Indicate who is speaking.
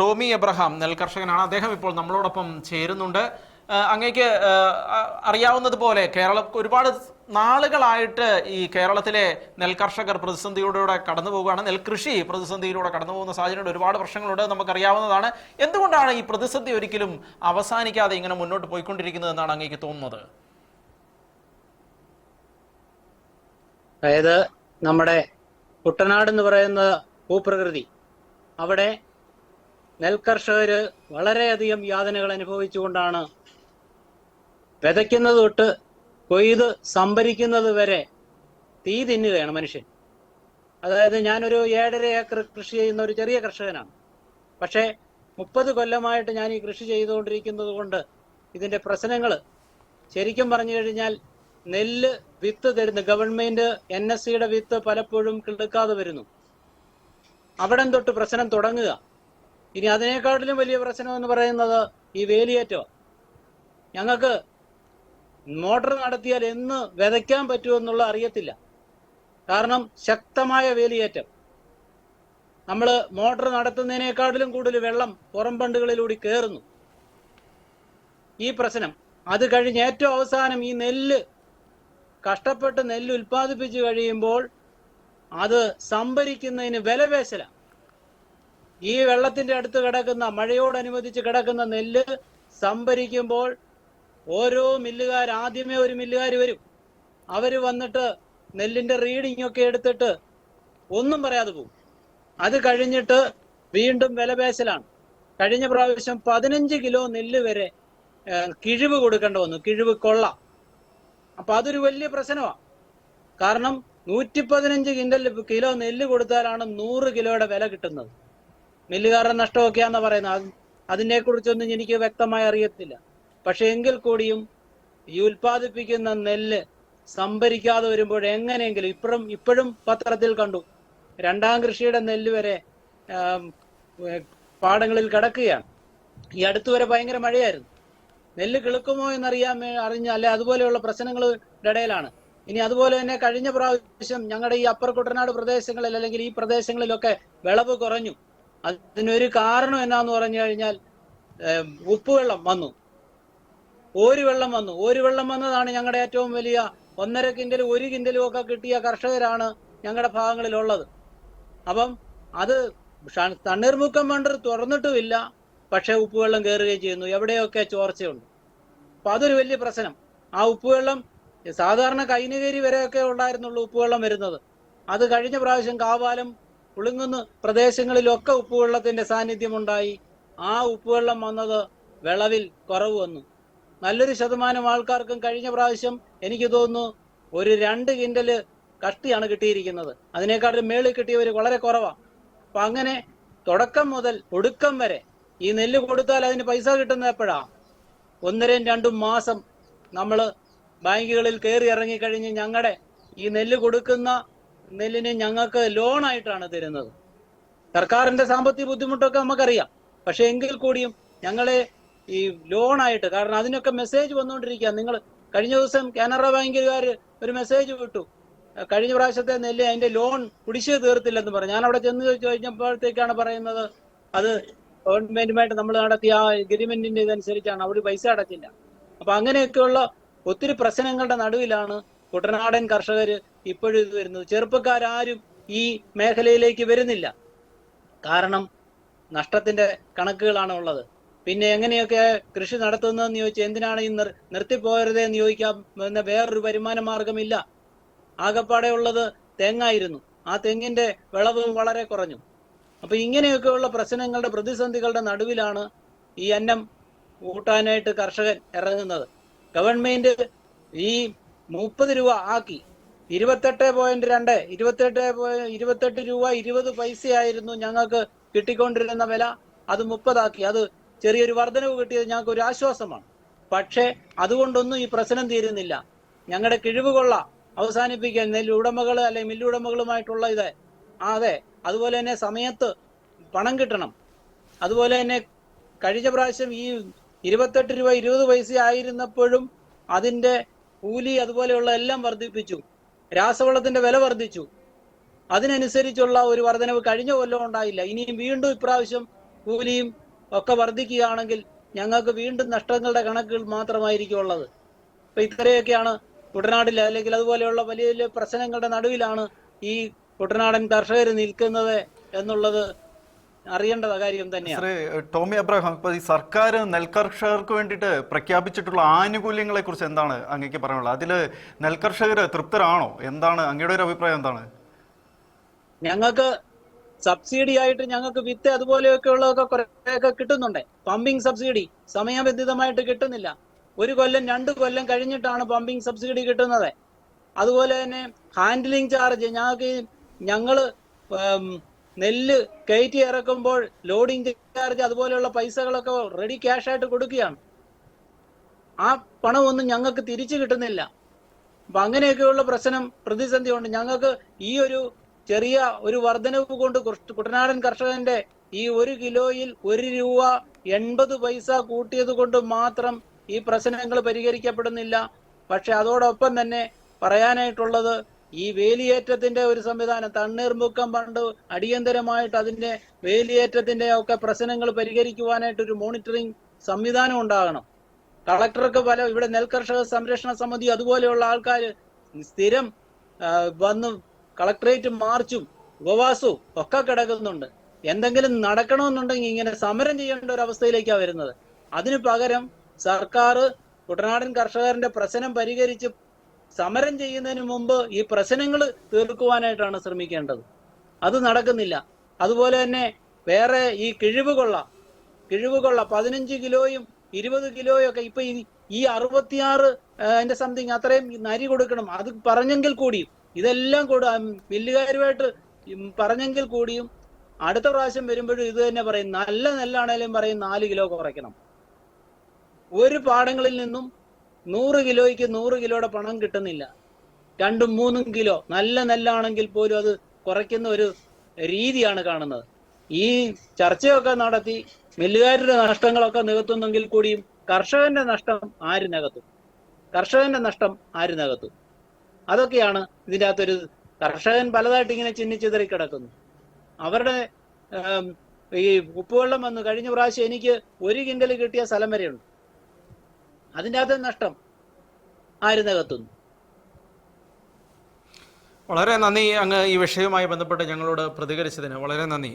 Speaker 1: Tomy Abraham നെൽകർഷകനാണ് അദ്ദേഹം ഇപ്പോൾ നമ്മളോടൊപ്പം ചേരുന്നുണ്ട്. അങ്ങേക്ക് അറിയാവുന്നതുപോലെ കേരളം ഒരുപാട് നാളുകളായിട്ട് ഈ കേരളത്തിലെ നെൽകർഷകർ പ്രതിസന്ധിയിലൂടെ കടന്നു പോവുകയാണ്. നെൽകൃഷി പ്രതിസന്ധിയിലൂടെ കടന്നു പോകുന്ന സാഹചര്യമുണ്ട്. ഒരുപാട് പ്രശ്നങ്ങളുണ്ട് നമുക്കറിയാവുന്നതാണ്. എന്തുകൊണ്ടാണ് ഈ പ്രതിസന്ധി ഒരിക്കലും അവസാനിക്കാതെ ഇങ്ങനെ മുന്നോട്ട് പോയിക്കൊണ്ടിരിക്കുന്നത് എന്നാണ് അങ്ങേക്ക് തോന്നുന്നത്?
Speaker 2: അതായത് നമ്മുടെ കുട്ടനാട് എന്ന് പറയുന്ന ഭൂപ്രകൃതി അവിടെ നെൽകർഷകര് വളരെയധികം യാതനകൾ അനുഭവിച്ചുകൊണ്ടാണ് വിതയ്ക്കുന്നത് തൊട്ട് കൊയ്ത് സംഭരിക്കുന്നത് വരെ തീ തിന്നുകയാണ് മനുഷ്യൻ. അതായത് ഞാനൊരു ഏഴര ഏക്കർ കൃഷി ചെയ്യുന്ന ഒരു ചെറിയ കർഷകനാണ്. പക്ഷേ മുപ്പത് കൊല്ലമായിട്ട് ഞാൻ ഈ കൃഷി ചെയ്തുകൊണ്ടിരിക്കുന്നത് കൊണ്ട് ഇതിന്റെ പ്രശ്നങ്ങൾ ശരിക്കും പറഞ്ഞു കഴിഞ്ഞാൽ നെല്ല് വിത്ത് തരുന്നു. ഗവൺമെന്റ് എൻ എസ് സിയുടെ വിത്ത് പലപ്പോഴും കിടക്കാതെ വരുന്നു. അവിടം തൊട്ട് പ്രശ്നം തുടങ്ങുക. ഇനി അതിനേക്കാട്ടിലും വലിയ പ്രശ്നം എന്ന് പറയുന്നത് ഈ വേലിയേറ്റം ഞങ്ങൾക്ക് മോട്ടോർ നടത്തിയാൽ എന്ന് വിതയ്ക്കാൻ പറ്റുമെന്നുള്ള അറിയത്തില്ല. കാരണം ശക്തമായ വേലിയേറ്റം. നമ്മൾ മോട്ടർ നടത്തുന്നതിനേക്കാട്ടിലും കൂടുതൽ വെള്ളം പുറം ബണ്ടുകളിലൂടെ കയറുന്നു ഈ പ്രശ്നം. അത് കഴിഞ്ഞ് ഏറ്റവും അവസാനം ഈ നെല്ല് കഷ്ടപ്പെട്ട് നെല്ല് ഉൽപ്പാദിപ്പിച്ചു കഴിയുമ്പോൾ അത് സംഭരിക്കുന്നതിന് വിലപേശല ഈ വെള്ളത്തിന്റെ അടുത്ത് കിടക്കുന്ന മഴയോടനുബന്ധിച്ച് കിടക്കുന്ന നെല്ല് സംഭരിക്കുമ്പോൾ ഓരോ മില്ലുകാർ ആദ്യമേ ഒരു മില്ലുകാർ വരും. അവർ വന്നിട്ട് നെല്ലിന്റെ റീഡിംഗ് ഒക്കെ എടുത്തിട്ട് ഒന്നും പറയാതെ പോകും. അത് കഴിഞ്ഞിട്ട് വീണ്ടും വിലപേശലാണ്. കഴിഞ്ഞ പ്രാവശ്യം പതിനഞ്ച് കിലോ നെല്ല് വരെ കിഴിവ് കൊടുക്കേണ്ട വന്നു. കിഴിവ് കൊള്ള. അപ്പൊ അതൊരു വലിയ പ്രശ്നമാണ് കാരണം നൂറ്റി പതിനഞ്ച് കിൻഡൽ കിലോ നെല്ല് കൊടുത്താലാണ് നൂറ് കിലോയുടെ വില കിട്ടുന്നത്. മില്ലുകാരുടെ നഷ്ടമൊക്കെയാന്ന് പറയുന്നത്. അത് അതിനെ കുറിച്ചൊന്നും എനിക്ക് വ്യക്തമായി അറിയത്തില്ല. പക്ഷെ എങ്കിൽ കൂടിയും ഈ ഉൽപ്പാദിപ്പിക്കുന്ന നെല്ല് സംഭരിക്കാതെ വരുമ്പോൾ എങ്ങനെയെങ്കിലും ഇപ്പോഴും ഇപ്പോഴും പത്രത്തിൽ കണ്ടു. രണ്ടാം കൃഷിയുടെ നെല്ല് വരെ പാടങ്ങളിൽ കിടക്കുകയാണ്. ഈ അടുത്തുവരെ ഭയങ്കര മഴയായിരുന്നു. നെല്ല് കിളുക്കുമോ എന്നറിയാൻ അറിഞ്ഞ അല്ലെ അതുപോലെയുള്ള പ്രശ്നങ്ങളുടെ ഇടയിലാണ്. ഇനി അതുപോലെ തന്നെ കഴിഞ്ഞ പ്രാവശ്യം ഞങ്ങളുടെ ഈ അപ്പർ കുട്ടനാട് പ്രദേശങ്ങളിൽ അല്ലെങ്കിൽ ഈ പ്രദേശങ്ങളിലൊക്കെ വിളവ് കുറഞ്ഞു. അതിനൊരു കാരണം എന്നാന്ന് പറഞ്ഞു കഴിഞ്ഞാൽ ഉപ്പുവെള്ളം വന്നു. ഒരു വെള്ളം വന്നു. ഒരു വെള്ളം വന്നതാണ് ഞങ്ങളുടെ ഏറ്റവും വലിയ ഒന്നര കിൻഡലും ഒരു കിൻഡലും ഒക്കെ കിട്ടിയ കർഷകരാണ് ഞങ്ങളുടെ ഭാഗങ്ങളിലുള്ളത്. അപ്പം അത് തണ്ണീർമുക്കം ബണ്ടർ തുറന്നിട്ടുമില്ല പക്ഷെ ഉപ്പുവെള്ളം കയറുകയും ചെയ്യുന്നു. എവിടെയൊക്കെ ചോർച്ചയുണ്ട്. അപ്പൊ അതൊരു വലിയ പ്രശ്നം. ആ ഉപ്പുവെള്ളം സാധാരണ കൈനകേരി വരെയൊക്കെ ഉണ്ടായിരുന്നുള്ളൂ ഉപ്പുവെള്ളം വരുന്നത്. അത് കഴിഞ്ഞ പ്രാവശ്യം കാവാലം പുളുങ്ങുന്ന പ്രദേശങ്ങളിലൊക്കെ ഉപ്പുവെള്ളത്തിന്റെ സാന്നിധ്യമുണ്ടായി. ആ ഉപ്പുവെള്ളം വന്നത് വിളവിൽ കുറവ് വന്നു. നല്ലൊരു ശതമാനം ആൾക്കാർക്കും കഴിഞ്ഞ പ്രാവശ്യം എനിക്ക് തോന്നുന്നു ഒരു രണ്ട് കിൻഡൽ കഷ്ടിയാണ് കിട്ടിയിരിക്കുന്നത്. അതിനേക്കാളും മേളിൽ കിട്ടിയവർ വളരെ കുറവാണ് അപ്പൊ അങ്ങനെ തുടക്കം മുതൽ ഒടുക്കം വരെ ഈ നെല്ല് കൊടുത്താൽ അതിന് പൈസ കിട്ടുന്നത് എപ്പോഴാ? ഒന്നരയും രണ്ടും മാസം നമ്മൾ ബാങ്കുകളിൽ കയറി ഇറങ്ങിക്കഴിഞ്ഞ് ഞങ്ങളുടെ ഈ നെല്ല് കൊടുക്കുന്ന നെല്ലിന് ഞങ്ങൾക്ക് ലോൺ ആയിട്ടാണ് തരുന്നത്. സർക്കാരിന്റെ സാമ്പത്തിക ബുദ്ധിമുട്ടൊക്കെ നമുക്കറിയാം. പക്ഷെ എങ്കിൽ കൂടിയും ഞങ്ങളെ ഈ ലോൺ ആയിട്ട് കാരണം അതിനൊക്കെ മെസ്സേജ് വന്നുകൊണ്ടിരിക്കുക നിങ്ങൾ കഴിഞ്ഞ ദിവസം കാനറ ബാങ്കുകാർ ഒരു മെസ്സേജ് വിട്ടു. കഴിഞ്ഞ പ്രാവശ്യത്തെ നെല്ല് അതിന്റെ ലോൺ കുടിശ്ശിക തീർത്തില്ലെന്ന് പറഞ്ഞു. ഞാൻ അവിടെ ചെന്ന് ചോദിച്ചു കഴിഞ്ഞപ്പോഴത്തേക്കാണ് പറയുന്നത് അത് ഗവൺമെന്റുമായിട്ട് നമ്മൾ നടത്തിയ ആ എഗ്രിമെന്റിന്റെ ഇതനുസരിച്ചാണ്. അവർ പൈസ അടച്ചില്ല. അപ്പൊ അങ്ങനെയൊക്കെയുള്ള ഒത്തിരി പ്രശ്നങ്ങളുടെ നടുവിലാണ് കുട്ടനാടൻ കർഷകർ ഇപ്പോഴും ഇത് വരുന്നത്. ചെറുപ്പക്കാരും ഈ മേഖലയിലേക്ക് വരുന്നില്ല. കാരണം നഷ്ടത്തിന്റെ കണക്കുകളാണ് ഉള്ളത്. പിന്നെ എങ്ങനെയൊക്കെ കൃഷി നടത്തുന്നതെന്ന് ചോദിച്ചാൽ എന്തിനാണ് ഈ നിർ നിർത്തിപ്പോയരുതേ എന്ന് ചോദിക്കാം പിന്നെ വേറൊരു വരുമാന മാർഗമില്ല ആകപ്പാടെ ഉള്ളത് തെങ്ങായിരുന്നു. ആ തെങ്ങിന്റെ വിളവും വളരെ കുറഞ്ഞു. അപ്പൊ ഇങ്ങനെയൊക്കെയുള്ള പ്രശ്നങ്ങളുടെ പ്രതിസന്ധികളുടെ നടുവിലാണ് ഈ അന്നം കൂട്ടാനായിട്ട് കർഷകൻ ഇറങ്ങുന്നത്. ഗവൺമെന്റ് ഈ മുപ്പത് രൂപ ആക്കി ഇരുപത്തെട്ട് പോയിന്റ് രണ്ട് ഇരുപത്തെട്ട് ഇരുപത്തെട്ട് രൂപ ഇരുപത് പൈസയായിരുന്നു ഞങ്ങൾക്ക് കിട്ടിക്കൊണ്ടിരുന്ന വില. അത് മുപ്പതാക്കി. അത് ചെറിയൊരു വർധനവ് കിട്ടിയത് ഞങ്ങൾക്ക് ഒരു ആശ്വാസമാണ്. പക്ഷേ അതുകൊണ്ടൊന്നും ഈ പ്രശ്നം തീരുന്നില്ല. ഞങ്ങളുടെ കിഴിവുകൊള്ള അവസാനിപ്പിക്കാൻ നെല്ല് ഉടമകൾ അല്ലെങ്കിൽ മില്ലുടമകളുമായിട്ടുള്ള ഇത് ആ അതെ അതുപോലെ തന്നെ സമയത്ത് പണം കിട്ടണം. അതുപോലെ തന്നെ കഴിഞ്ഞ പ്രാവശ്യം ഈ ഇരുപത്തെട്ട് രൂപ ഇരുപത് പൈസ ആയിരുന്നപ്പോഴും അതിന്റെ കൂലി അതുപോലെയുള്ള എല്ലാം വർദ്ധിപ്പിച്ചു. രാസവളത്തിന്റെ വില വർദ്ധിച്ചു. അതിനനുസരിച്ചുള്ള ഒരു വർധനവ് കഴിഞ്ഞ കൊല്ലം ഉണ്ടായില്ല. ഇനിയും വീണ്ടും ഇപ്രാവശ്യം കൂലിയും ഒക്കെ വർദ്ധിക്കുകയാണെങ്കിൽ ഞങ്ങൾക്ക് വീണ്ടും നഷ്ടങ്ങളുടെ കണക്കുകൾ മാത്രമായിരിക്കും ഉള്ളത് ഇപ്പൊ ഇത്രയൊക്കെയാണ് കുട്ടനാട്ടിൽ അല്ലെങ്കിൽ അതുപോലെയുള്ള വലിയ വലിയ പ്രശ്നങ്ങളുടെ നടുവിലാണ് ഈ കുട്ടനാടൻ കർഷകർ നിൽക്കുന്നത് എന്നുള്ളത് അറിയേണ്ട കാര്യം തന്നെയാണ്
Speaker 3: ടോമി അബ്രഹാം ഇപ്പൊ ഈ സർക്കാർ നെൽകർഷകർക്ക് വേണ്ടിയിട്ട് പ്രഖ്യാപിച്ചിട്ടുള്ള ആനുകൂല്യങ്ങളെ കുറിച്ച് എന്താണ് അങ്ങേക്ക് പറയാനുള്ളത്? അതിൽ നെൽകർഷകർ തൃപ്തരാണോ? എന്താണ് അങ്ങയുടെ ഒരു അഭിപ്രായം എന്താണ്?
Speaker 2: ഞങ്ങൾക്ക് സബ്സിഡി ആയിട്ട് ഞങ്ങൾക്ക് വിത്ത് അതുപോലെയൊക്കെ ഉള്ളതൊക്കെ കുറേയൊക്കെ കിട്ടുന്നുണ്ട്. പമ്പിംഗ് സബ്സിഡി സമയബന്ധിതമായിട്ട് കിട്ടുന്നില്ല. ഒരു കൊല്ലം രണ്ട് കൊല്ലം കഴിഞ്ഞിട്ടാണ് പമ്പിംഗ് സബ്സിഡി കിട്ടുന്നത്. അതുപോലെ തന്നെ ഹാൻഡ്ലിംഗ് ചാർജ് ഞങ്ങൾക്ക് ഞങ്ങൾ നെല്ല് കയറ്റി ഇറക്കുമ്പോൾ ലോഡിംഗ് ചാർജ് അതുപോലെയുള്ള പൈസകളൊക്കെ റെഡി ക്യാഷ് ആയിട്ട് കൊടുക്കുകയാണ്. ആ പണമൊന്നും ഞങ്ങൾക്ക് തിരിച്ചു കിട്ടുന്നില്ല. അപ്പൊ അങ്ങനെയൊക്കെയുള്ള പ്രശ്നം പ്രതിസന്ധി ഉണ്ട് ഞങ്ങൾക്ക് ഈ ഒരു ചെറിയ ഒരു വർധനവ് കൊണ്ട് കുട്ടനാടൻ കർഷകന്റെ ഈ ഒരു കിലോയിൽ ഒരു രൂപ എൺപത് പൈസ കൂട്ടിയത് കൊണ്ട് മാത്രം ഈ പ്രശ്നങ്ങൾ പരിഹരിക്കപ്പെടുന്നില്ല. പക്ഷെ അതോടൊപ്പം തന്നെ പറയാനായിട്ടുള്ളത് ഈ വേലിയേറ്റത്തിന്റെ ഒരു സംവിധാനം തണ്ണീർമുക്കം പണ്ട് അടിയന്തരമായിട്ട് അതിന്റെ വേലിയേറ്റത്തിന്റെ ഒക്കെ പ്രശ്നങ്ങൾ പരിഹരിക്കുവാനായിട്ട് ഒരു മോണിറ്ററിംഗ് സംവിധാനം ഉണ്ടാകണം. കളക്ടർക്ക് പല ഇവിടെ നെൽകർഷക സംരക്ഷണ സമിതി അതുപോലെയുള്ള ആൾക്കാർ സ്ഥിരം വന്ന് കളക്ടറേറ്റ് മാർച്ചും ഉപവാസവും ഒക്കെ കിടക്കുന്നുണ്ട്. എന്തെങ്കിലും നടക്കണമെന്നുണ്ടെങ്കിൽ ഇങ്ങനെ സമരം ചെയ്യേണ്ട ഒരു അവസ്ഥയിലേക്കാണ് വരുന്നത്. അതിനു പകരം സർക്കാർ കുട്ടനാടൻ കർഷകരുടെ പ്രശ്നം പരിഹരിച്ച് സമരം ചെയ്യുന്നതിന് മുമ്പ് ഈ പ്രശ്നങ്ങൾ തീർക്കുവാനായിട്ടാണ് ശ്രമിക്കേണ്ടത്. അത് നടക്കുന്നില്ല. അതുപോലെ തന്നെ വേറെ ഈ കിഴിവ് കൊള്ള കിഴിവ് കൊള്ള പതിനഞ്ച് കിലോയും ഇരുപത് കിലോയും ഒക്കെ ഇപ്പൊ ഈ- ഈ അറുപത്തിയാറ് അതിന്റെ സംതിങ് അത്രയും നരി കൊടുക്കണം. അത് പറഞ്ഞെങ്കിൽ കൂടിയും ഇതെല്ലാം കൂടെ മില്ലുകാരുമായിട്ട് പറഞ്ഞെങ്കിൽ കൂടിയും അടുത്ത പ്രാവശ്യം വരുമ്പോഴും ഇത് തന്നെ പറയും. നല്ല നെല്ലാണേലും പറയും നാല് കിലോ കുറയ്ക്കണം. ഒരു പാടങ്ങളിൽ നിന്നും നൂറ് കിലോയ്ക്ക് നൂറ് കിലോയുടെ പണം കിട്ടുന്നില്ല. രണ്ടും മൂന്നും കിലോ. നല്ല നെല്ലാണെങ്കിൽ പോലും അത് കുറയ്ക്കുന്ന ഒരു രീതിയാണ് കാണുന്നത്. ഈ ചർച്ചയൊക്കെ നടത്തി മില്ലുകാരുടെ നഷ്ടങ്ങളൊക്കെ നികത്തുന്നെങ്കിൽ കൂടിയും കർഷകന്റെ നഷ്ടം ആര് നികത്തും കർഷകന്റെ നഷ്ടം ആര് നികത്തും അതൊക്കെയാണ് ഇതിന്റെ അകത്തൊരു കർഷകൻ പലതായിട്ട് ഇങ്ങനെ ചിന്നിച്ചിതറി കിടക്കുന്നു അവരുടെ ഈ ഉപ്പുവെള്ളം വന്ന്. കഴിഞ്ഞ പ്രാവശ്യം എനിക്ക് ഒരു കിൻഡൽ കിട്ടിയ സ്ഥലം വരെയുണ്ട്. അതിന്റെ അകത്ത് നഷ്ടം ആര് നികത്തുന്നു
Speaker 1: വളരെ നന്ദി. അങ്ങ് ഈ വിഷയവുമായി ബന്ധപ്പെട്ട് ഞങ്ങളോട് പ്രതികരിച്ചതിന് വളരെ നന്ദി.